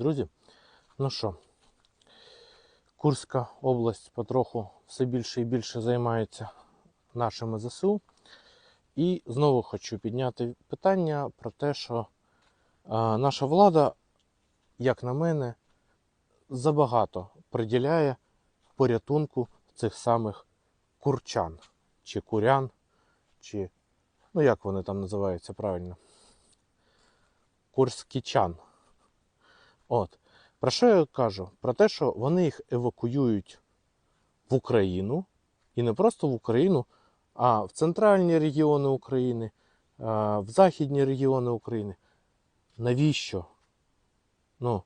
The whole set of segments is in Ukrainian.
Друзі, ну що, Курська область потроху все більше і більше займається нашими ЗСУ. І знову хочу підняти питання про те, що наша влада, як на мене, забагато приділяє порятунку цих самих курчан, чи курян, чи ну як вони там називаються правильно? Курськічан. От. Про що я кажу? Про те, що вони їх евакуюють в Україну, і не просто в Україну, а в центральні регіони України, в західні регіони України. Навіщо? Ну,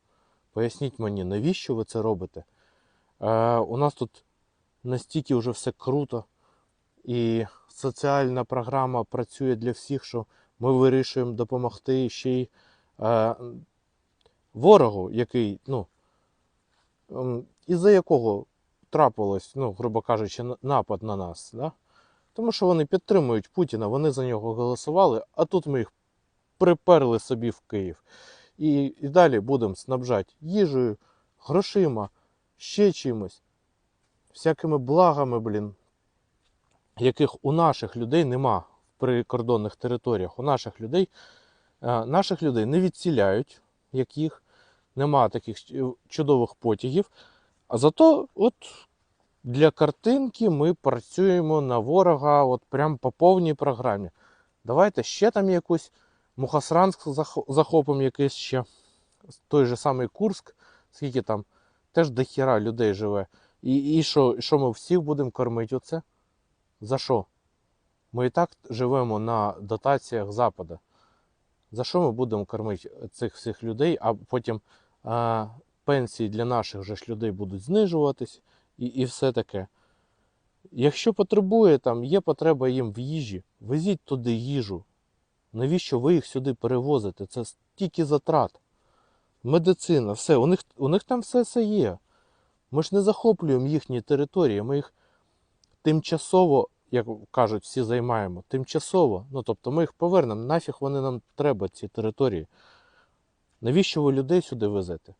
поясніть мені, навіщо ви це робите? У нас тут настільки вже все круто, і соціальна програма працює для всіх, що ми вирішуємо допомогти ще й ворогу, який, ну, ем, із-за якого трапилось, ну, грубо кажучи, на- напад на нас. Да? Тому що вони підтримують Путіна, вони за нього голосували, а тут ми їх приперли собі в Київ. І, і далі будемо снабжати їжею, грошима, ще чимось, всякими благами, блін, яких у наших людей нема в прикордонних територіях. У наших людей, е, наших людей не відціляють, як їх, нема таких чудових потягів. А зато от для картинки ми працюємо на ворога от прям по повній програмі. Давайте ще там якусь Мухасранск захопимо якийсь ще. Той же самий Курск, скільки там теж до хіра людей живе. І, і що, що ми всіх будемо кормити оце? За що? Ми і так живемо на дотаціях Запада. За що ми будемо кормити цих всіх людей, а потім пенсії для наших же ж людей будуть знижуватись і, і все таке. Якщо потребує, там є потреба їм в їжі, везіть туди їжу. Навіщо ви їх сюди перевозите? Це стільки затрат. Медицина, все, у них, у них там все це є. Ми ж не захоплюємо їхні території, ми їх тимчасово, як кажуть, всі займаємо. Тимчасово. Ну тобто ми їх повернемо. Нафіг вони нам треба, ці території. Навіщо ви людей сюди везете?